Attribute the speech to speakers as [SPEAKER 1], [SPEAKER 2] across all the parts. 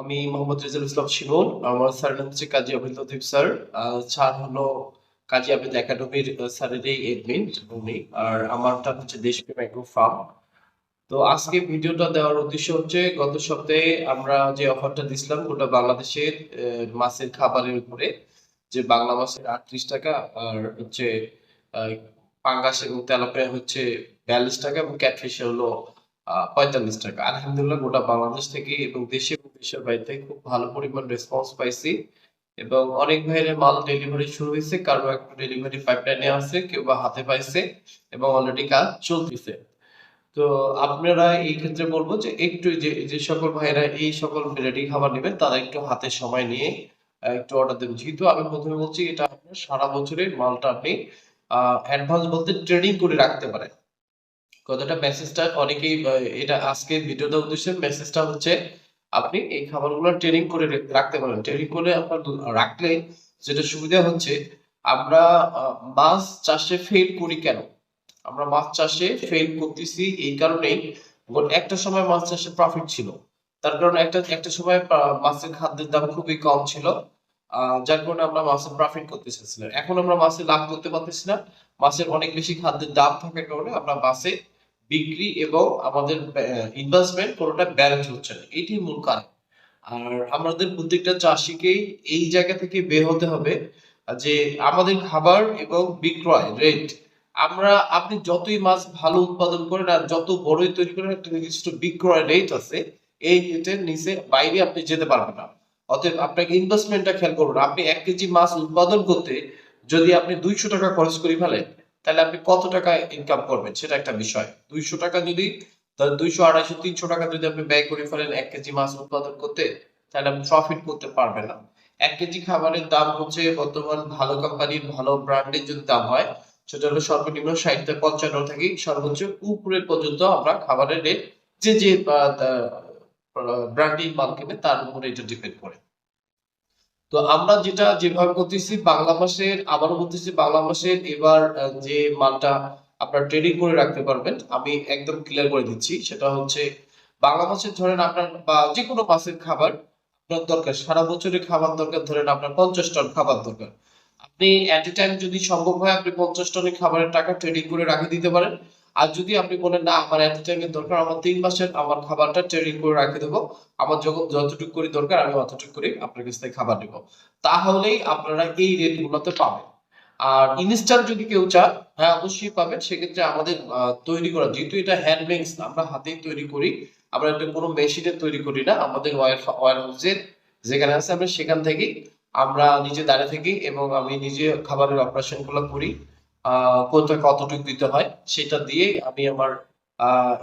[SPEAKER 1] আমি মোহাম্মদ রেজাল ইসলাম শিমুল, আমার স্যার নাম হচ্ছে কাজী আবিদ লতিফ স্যার। স্যার হলো কাজী আবিদ একাডেমির স্যারেরই এডমিন উনি। আর আমারটা হচ্ছে দেশপ্রেম অ্যাগ্রো ফার্ম তো আজকে ভিডিওটা দেওয়ার উদ্দেশ্য হচ্ছে, গত সপ্তাহে আমরা যে অফারটা দিছিলাম গোটা বাংলাদেশের মাছের খাবারের উপরে। যে বাংলা মাছের আটত্রিশ টাকা, আর হচ্ছে পাঙ্গাস এবং তেলাপিয়া হচ্ছে বিয়াল্লিশ টাকা এবং ক্যাটফিশে হলো পঁয়তাল্লিশ টাকা। আলহামদুলিল্লাহ গোটা বাংলাদেশ থেকে এবং দেশে এবং দেশের থেকে খুব ভালো পরিমাণ রেসপন্স পাইছি। এবং অনেক ভাইয়ের মাল ডেলিভারি শুরু হয়েছে, কারও একটা ডেলিভারি পাইপলাইনে আছে, কেউ বা হাতে পাইছে এবং অলরেডি কাজ চলতেছে। তো আপনারা এই ক্ষেত্রে বলব যে একটু যে যে সকল ভাইয়েরা এই সকল রেডি খাবার নেবেন, তারা একটু হাতে সময় নিয়ে একটু অর্ডার দেবেন। যেহেতু আমি প্রথমে বলছি, এটা আপনার সারা বছরের মালটা আপনি অ্যাডভান্স বলতে ট্রেডিং করে রাখতে পারেন। কথাটা মেসেজটা অনেকেই এটা আজকে ভিডিওটা উদ্দেশ্যে মেসেজটা হচ্ছে, আপনি এই খাবারগুলো ট্রেনিং করে রাখতে পারেন। ট্রেনিং করে আপনার রাখলে যেটা সুবিধা হচ্ছে, আমরা মাছ চাষে ফেল করি কেন? আমরা মাছ চাষে ফেল করতেছি এই কারণেই একটা সময় মাছ চাষে প্রফিট ছিল। তার কারণে একটা একটা সময় মাছের খাদ্যের দাম খুবই কম ছিল যার কারণে আমরা মাছের প্রফিট করতে চাচ্ছিলাম এখন আমরা মাছে লাভ করতে পারতেছি না, মাছের অনেক বেশি খাদ্যের দাম থাকার কারণে আমরা মাছে বিক্রি এবং আমাদের ইনভেস্টমেন্ট কোনোটা ব্যালেন্স হচ্ছে না। এটি মূল কারণ। আর আমাদের প্রত্যেকটা চাষিকেই এই জায়গা থেকে বের হতে হবে যে আমাদের খাবার এবং বিক্রয় রেট আমরা, আপনি যতই মাছ ভালো উৎপাদন করেন আর যত বড়ই তৈরি করেন, একটা নির্দিষ্ট বিক্রয় রেট আছে, এই রেটের নিচে বাইরে আপনি যেতে পারবেন না। অতএব আপনাকে ইনভেস্টমেন্টটা খেয়াল করুন। আপনি এক কেজি মাছ উৎপাদন করতে যদি আপনি দুইশো টাকা খরচ করে ফেলেন তাহলে আপনি কত টাকা ইনকাম করবেন? সেটা একটা বিষয়। দুইশো টাকা যদি দুইশো, আড়াইশো, তিনশো টাকা যদি আপনি ব্যয় করে ফেলেন এক কেজি মাছ উৎপাদন করতে, তাহলে আপনি প্রফিট করতে পারবেন না। এক কেজি খাবারের দাম হচ্ছে বর্তমান ভালো কোম্পানির ভালো ব্র্যান্ডের যদি দাম হয়, সেটা হলো সর্বনিম্ন ষাট থেকে পঞ্চান্ন থেকে সর্বোচ্চ উপরের পর্যন্ত আমরা খাবারের রেট যে যে ব্র্যান্ডিং মাল কিনে, তার উপরে এটা ডিপেন্ড করে। তো আমরা যেটা যেভাবে করতেছি বাংলা মাসের, আবারও বলতেছি বাংলা মাসের এবার যে মানটা আপনার ট্রেডিং করে রাখতে পারবেন, আমি একদম ক্লিয়ার করে দিচ্ছি। সেটা হচ্ছে বাংলা মাসের ধরেন আপনার, বা যে কোনো মাছের খাবার আপনার দরকার। সারা বছরের খাবার দরকার, ধরেন আপনার পঞ্চাশ টন খাবার দরকার। আপনি এট এ টাইম যদি সম্ভব হয়, আপনি পঞ্চাশ টনের খাবারের টাকা ট্রেডিং করে রাখে দিতে পারেন। আর যদি আপনি বলেন, না, আমার এট এ টাইমের দরকার, আমার তিন মাসের আমার খাবারটা ট্রেডিং করে রাখে দেবো। আমার যখন যতটুকু করে দরকার, আমি অতটুকু করে আপনার কাছ থেকে খাবার নেব। তাহলেই আপনারা এই রেট গুলোতে পাবেন। আর ইনস্ট্যান্ট যদি কেউ চান হ্যাঁ অবশ্যই পাবেন। সেক্ষেত্রে আমাদের তৈরি করা, যেহেতু এটা হ্যান্ডমেক্স আমরা হাতেই তৈরি করি। আমরা এটা কোনো মেশিনে তৈরি করি না। আমাদের ওয়ার হাউসের যেখানে আছে, আমরা সেখান থেকেই আমরা নিজে দাঁড়িয়ে থাকি এবং আমি নিজে খাবারের অপারেশনগুলো করি। কোনটা কতটুকু দিতে হয় সেটা দিয়ে আমি আমার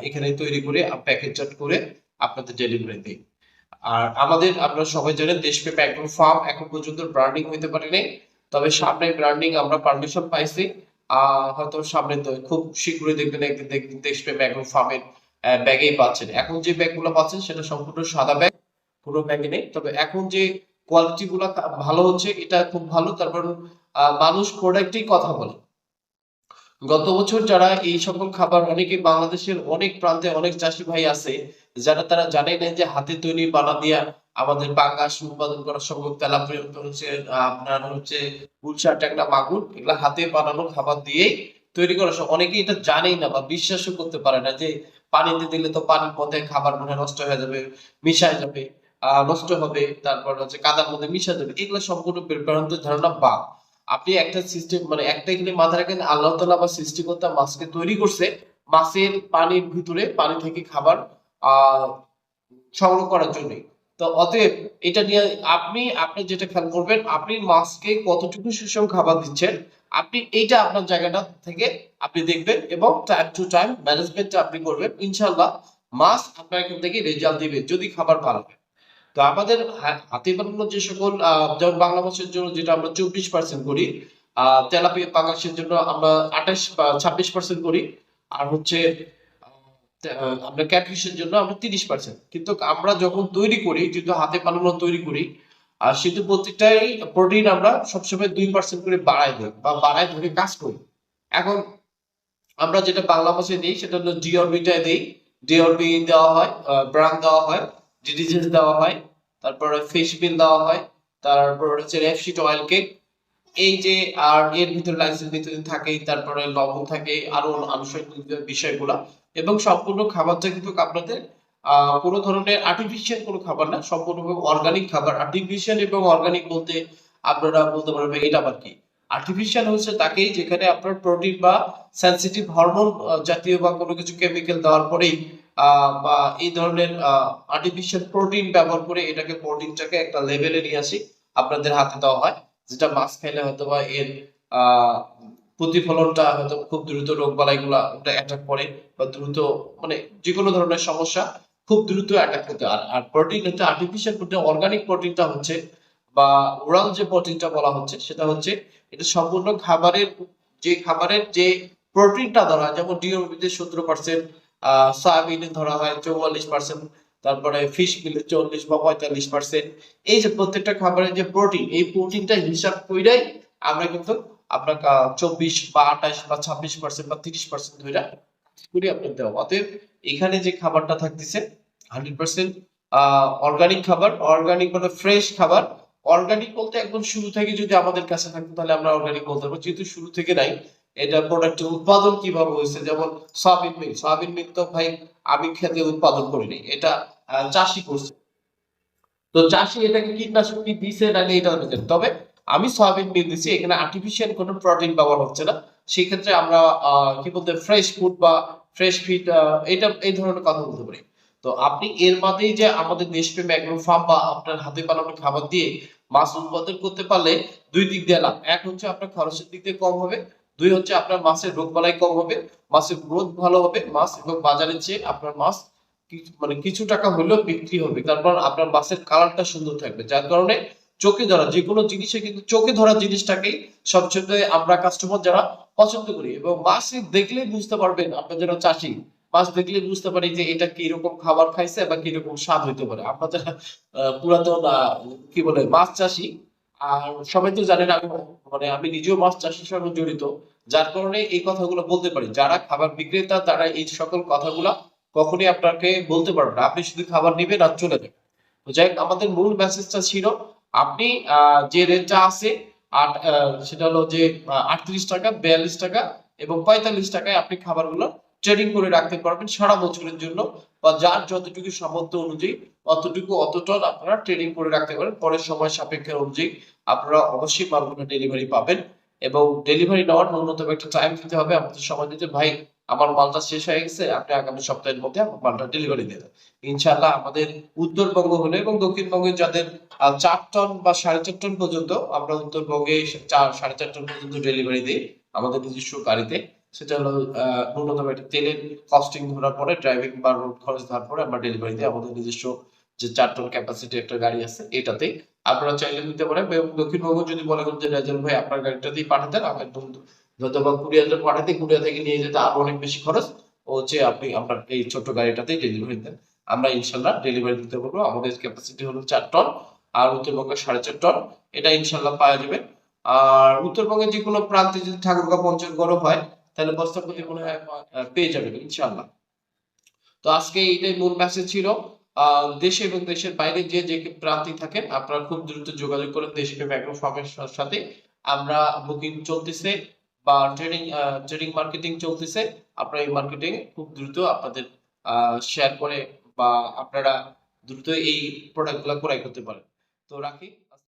[SPEAKER 1] এখানে তৈরি করে প্যাকেটজাত করে আপনাদের ডেলিভারি দিই। আর আমাদের, আপনারা সবাই জানেন দেশপ্রেম অ্যাগ্রো ফার্ম এখন পর্যন্ত ব্র্যান্ডিং হইতে পারেনি তবে সামনে ব্র্যান্ডিং আমরা পারমিশন পাইছি হয়তো সামনে তো খুব শীঘ্রই দেখবেন একদিন দেখবেন দেশপ্রেম অ্যাগ্রো ফার্মের ব্যাগেই পাচ্ছেন। এখন যে ব্যাগগুলো পাচ্ছেন সেটা সম্পূর্ণ সাদা ব্যাগ পুরো ব্যাগে নেই। তবে এখন যে কোয়ালিটি গুলো ভালো হচ্ছে, এটা খুব ভালো। তারপর মানুষ প্রোডাক্টেই কথা বলে। গত বছর যারা এই সকল খাবার অনেকে বাংলাদেশের অনেক প্রান্তে অনেক চাষি ভাই আছে, যারা তারা জানে না যে হাতে তৈরি বানা দিয়া আমাদের পাঙ্গাস উৎপাদন করা সম্ভব তেলাপিয়া হচ্ছে, আপনার হচ্ছে গুলশা ট্যাংরা মাগুর, এগুলা হাতে বানানো খাবার দিয়েই তৈরি করা সম্ভব। অনেকে এটা জানেই না বা বিশ্বাসও করতে পারে না যে পানিতে দিলে তো পানির পথে খাবার মনে নষ্ট হয়ে যাবে, মিশায় যাবে, আহ, নষ্ট হবে, তারপর হচ্ছে কাদার মধ্যে মিশা যাবে, এগুলো সম্পূর্ণ বিভ্রান্ত ধারণা বা আপনি একটা সিস্টেম মানে একটা এখানে মাথায় রাখেন, আল্লাহ তালা বা সৃষ্টিকর্তা মাছকে তৈরি করছে। মাছের পানির ভিতরে পানি থেকে খাবার সংগ্রহ করার জন্যই। তো অতএব এটা নিয়ে আপনি আপনি যেটা খেয়াল করবেন, আপনি মাছকে কতটুকু সুষম খাবার দিচ্ছেন, আপনি এইটা আপনার জায়গাটা থেকে আপনি দেখবেন এবং টাইম টু টাইম ম্যানেজমেন্টটা আপনি করবেন। ইনশাল্লাহ মাছ আপনার এখান থেকে রেজাল্ট দিবে, যদি খাবার ভালো হয় তো আমাদের হাতে বানানো যে সকল যেমন বাংলা মাছের জন্য যেটা আমরা চব্বিশ পার্সেন্ট করি তেলাপিয়া পাঙ্গাসের জন্য আমরা আঠাশ, বা, ছাব্বিশ পার্সেন্ট করি, আর হচ্ছে আমরা ক্যাটফিশের জন্য আমরা তিরিশ পার্সেন্ট কিন্তু আমরা যখন তৈরি করি যেহেতু হাতে বানানো তৈরি করি আর সেহেতু প্রত্যেকটাই প্রোটিন আমরা সবসময় দুই পার্সেন্ট করে বাড়াই দিই, বা বাড়াই ধরে কাজ করি। এখন আমরা যেটা বাংলা মাসে দিই, সেটা হলো ডিওরবিটা দিই। ডিওরবি দেওয়া হয় ব্রান দেওয়া হয়। ডিডিজেস দেওয়া হয়, তারপরে ফিশ বিল দেওয়া হয়, তারপর হচ্ছে রেপশিট অয়েল কেক এই যে আর এর ভিতরে লাইসেন্স ভিতরে থাকেই তারপরে লবণ থাকে, আরও আনুষঙ্গিক বিষয়গুলা, এবং সম্পূর্ণ খাবারটা কিন্তু আপনাদের কোনো ধরনের আর্টিফিশিয়াল কোনো খাবার না, সম্পূর্ণভাবে অর্গানিক খাবার আর্টিফিশিয়াল এবং অর্গানিক বলতে আপনারা বলতে পারবেন এটা আবার কি? আর্টিফিশিয়াল হচ্ছে তাকেই যেখানে আপনার প্রোটিন বা সেনসিটিভ হরমোন জাতীয় বা কোনো কিছু কেমিক্যাল দেওয়ার পরেই বা এই ধরনের আর্টিফিশিয়াল প্রোটিন ব্যবহার করে এটাকে প্রোটিনটাকে একটা লেভেলে নিয়ে আসি, আপনাদের হাতে দেওয়া হয়, যেটা মাছ খাইলে হয়তো বা এর প্রতিফলনটা হয়তো খুব দ্রুত রোগ বালাইগুলা অ্যাটাক করে বা দ্রুত মানে যে কোনো ধরনের সমস্যা খুব দ্রুত অ্যাটাক আর আর প্রোটিন হচ্ছে আর্টিফিশিয়াল প্রোটিন অর্গানিক প্রোটিনটা হচ্ছে বা ওরাল যে প্রোটিনটা বলা হচ্ছে, সেটা হচ্ছে এটা সম্পূর্ণ খাবারের যে খাবারের যে প্রোটিনটা ধরা হয়, যেমন ডিওমিতে সতেরো পার্সেন্ট সয়াবিনে ধরা হয় চৌয়াল্লিশ পার্সেন্ট তারপরে ফিশ মিলে চল্লিশ বা পঁয়তাল্লিশ পার্সেন্ট এই যে প্রত্যেকটা খাবারের যে প্রোটিন এই প্রোটিনটা হিসাব কইরাই আমরা কিন্তু আপনার চব্বিশ বা আঠাশ বা ছাব্বিশ পার্সেন্ট বা তিরিশ পার্সেন্ট ধরে করে আপনার দেওয়া। অতএব এখানে যে খাবারটা থাকতেছে হান্ড্রেড পার্সেন্ট অর্গানিক খাবার অর্গানিক মানে ফ্রেশ খাবার অর্গানিক বলতে একদম শুরু থেকে যদি আমাদের কাছে থাকতো, তাহলে আমরা অর্গানিক বলতে পারব যেহেতু শুরু থেকে নাই, এটা প্রোডাক্টের উৎপাদন কীভাবে হয়েছে? যেমন সয়াবিন মিল সয়াবিন মিল তো ভাই আমি খেতে উৎপাদন করিনি এটা চাষি করছে। তো চাষি এটাকে কীটনাশক কি দিছে না এটা জানি। তবে আমি সয়াবিন মিল দিচ্ছি এখানে আর্টিফিশিয়াল কোনো প্রোটিন ব্যবহার হচ্ছে না। সেই ক্ষেত্রে আমরা কি বলতে ফ্রেশ ফুড বা ফ্রেশ ফিড এটা, এই ধরনের কথা বলতে পারি। তো আপনি এর মাঝেই যে আমাদের দেশপ্রেম অ্যাগ্রো ফার্ম বা আপনার হাতে বানানো খাবার দিয়ে মাছ উৎপাদন করতে পারলে দুই দিক দিয়ে লাভ। এক হচ্ছে আপনার খরচের দিক দিয়ে কম হবে, দুই হচ্ছে আপনার মাছের রোগ বালাই কম হবে, মাছের গ্রোথ ভালো হবে, মাছ এবং বাজারের চেয়ে আপনার মাছ মানে কিছু টাকা হলেও বিক্রি হবে। তারপর আপনার মাছের কালারটা সুন্দর থাকবে, যার কারণে চোখে ধরা, যে কোনো জিনিসে কিন্তু চোখে ধরা জিনিসটাকেই সবচেয়ে আমরা কাস্টমার যারা পছন্দ করি। এবং মাছ দেখলে বুঝতে পারবেন আপনার যারা চাষি। মাছ দেখলে বুঝতে পারি যে এটা কীরকম খাবার খাইছে বা কীরকম স্বাদ হইতে পারে। আমরা যারা পুরাতন কি বলে মাছ চাষি। আর সবাই তো জানেন আমি মানে আমি নিজেও মাছ চাষের সঙ্গে জড়িত। যার কারণে এই কথাগুলো বলতে পারি। যারা খাবার বিক্রেতা তারা এই সকল কথাগুলা কখনই আপনাকে বলতে পারবে না। আপনি শুধু খাবার নিবেন আর চলে যাবেন। তো যাই হোক, আমাদের মূল মেসেজটা ছিল আপনি যে রেটটা আছে আট সেটা হলো যে আটত্রিশ টাকা বিয়াল্লিশ টাকা এবং পঁয়তাল্লিশ টাকায় আপনি খাবারগুলো ট্রেডিং করে রাখতে পারবেন সারা বছরের জন্য বা যার যতটুকু সামর্থ্য অনুযায়ী অতটুকু অতটন আপনারা ট্রেডিং করে রাখতে পারেন। পরের সময় সাপেক্ষের অনুযায়ী আপনারা অবশ্যই মালগুলো ডেলিভারি পাবেন এবং ডেলিভারি নেওয়ার ন্যূনতম একটা টাইম দিতে হবে। আমাদের সময় দিতে ভাই, আমার মালটা শেষ হয়ে গেছে, আপনি আগামী সপ্তাহের মধ্যে আমার মালটা ডেলিভারি দিয়ে দেন। ইনশাআল্লাহ আমাদের উত্তরবঙ্গ হলে এবং দক্ষিণবঙ্গে যাদের চার টন বা সাড়ে চার টন পর্যন্ত আমরা উত্তরবঙ্গে চার, সাড়ে চার টন পর্যন্ত ডেলিভারি দিই আমাদের নিজস্ব গাড়িতে। সেটা হলো ন্যূনতম একটা তেলের কস্টিং ধরার পরে ড্রাইভিং বা রোড খরচ ধরার পরে আমরা ডেলিভারি দিই আমাদের নিজস্ব যে চার টন ক্যাপাসিটি একটা গাড়ি আছে এটাতে আপনারা চাইলে নিতে পারেন। এবং দক্ষিণবঙ্গ যদি করেন যে রাজন ভাই, আপনার গাড়িটাতেই পাঠাতেন আমার যত বা কুরিয়ারে পাঠাতে কুরিয়া থেকে নিয়ে যেতে আরও অনেক বেশি খরচ। ও হচ্ছে আপনি, আপনার এই ছোট গাড়িটাতেই ডেলিভারি দেন। আমরা ইনশাল্লাহ ডেলিভারি দিতে পারব। আমাদের ক্যাপাসিটি হলো চার টন আর উত্তরবঙ্গে সাড়ে চার টন এটা ইনশাল্লাহ পাওয়া যাবে। আর উত্তরবঙ্গের যে কোনো প্রান্তে যদি ঠাকুরগা পঞ্চগড় হয় তাহলে বস্তা প্রতি মনে হয় পেয়ে যাবেন ইনশাল্লাহ তো আজকে এইটাই মূল মেসেজ ছিল। দেশে এবং দেশের বাইরে যে যে প্রান্তে থাকেন, আপনারা খুব দ্রুত যোগাযোগ করেন দেশপ্রেম অ্যাগ্রো ফার্মের সাথে। আমরা বুকিং চলতেছে বা ট্রেডিং ট্রেডিং মার্কেটিং চলতেছে। আপনারা এই মার্কেটিং খুব দ্রুত আপনাদের শেয়ার করে বা আপনারা দ্রুত এই প্রোডাক্টগুলো ক্রয় করতে পারেন। তো রাখি।